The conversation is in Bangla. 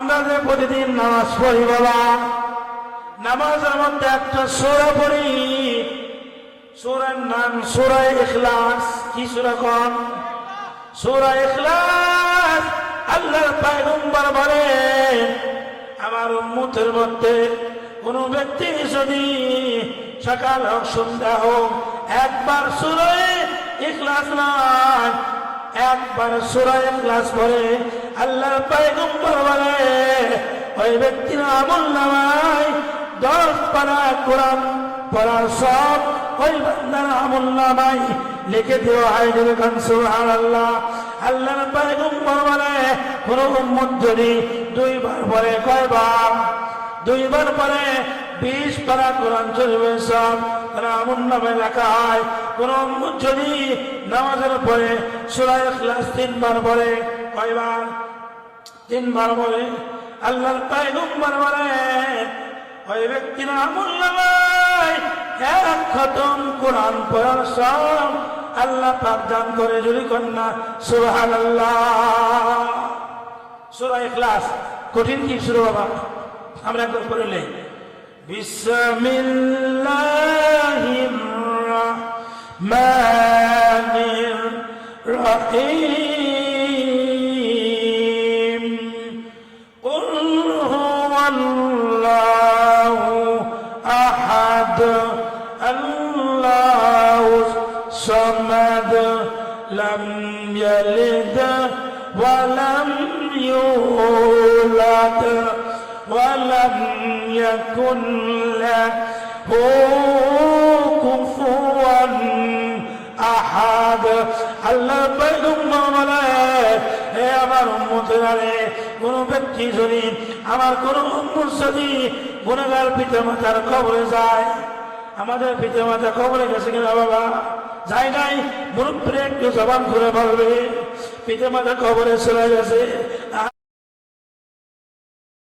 আমরা প্রতিদিন নামাজ পড়ি, বাবা। নামাজের মধ্যে একটা সোরা পড়ি। সোরার নাম সোরায় ইখলাস। কি সোরা কন? সোরা ইখলাস। আল্লাহর পায়গম্বর আমার উম্মতের মধ্যে কোন ব্যক্তি যদি সকাল হোক, সন্ধ্যা হোক, একবার সুরায় ইখলাস নয়, একবার সুরায় ইখলাস পড়ে, আল্লাহর পায়গম্বর বলে ওই ব্যক্তির আমল নামায়, দশ পারা কোরআন পড়ার সব ওই বান্দার আমল নামায়। লিখে দিও, হয় দেবে কান সুবহানাল্লাহ। আল্লাহর পায়গম্বর বলে, কোন উম্মত যদি দুইবার পরে কয়বার? দুইবার পরে বিশ পারা কোরআন চলবে, সব আমল নামে লেখা হয়। কোন যদি নামাজের পরে সুরায় ইখলাস তিনবার পরে কয়বার? তিনবার বলে আল্লাহর পায়গম্বর বলে ওই ব্যক্তির আমল নামায় কোরআন পড়ার সব আল্লাহ পাক দান করে যদি কন্যা। সুবহান আল্লাহ সুরা কঠিন কি শুরু বাবা? আমরা একবার পড়লে বিসমিল্লাহির রহমানির রহিম। الله أحد الله صمد لم يلد ولم يولد ولم يكن له كفوا أحد. الله بيت الله হে আমার উম্মতেরা রে কোন ব্যক্তি যদি আমার কোনো উম্মত যদি গুণগার পিতা মাতার খবরে যায়, আমাদের পিতা মাতা খবরে গেছে কিনা বাবা? যাই নাই, মুরব্বীরা একটু জবান ঘুরে বলবে পিতা মাতা খবরে চলে গেছে।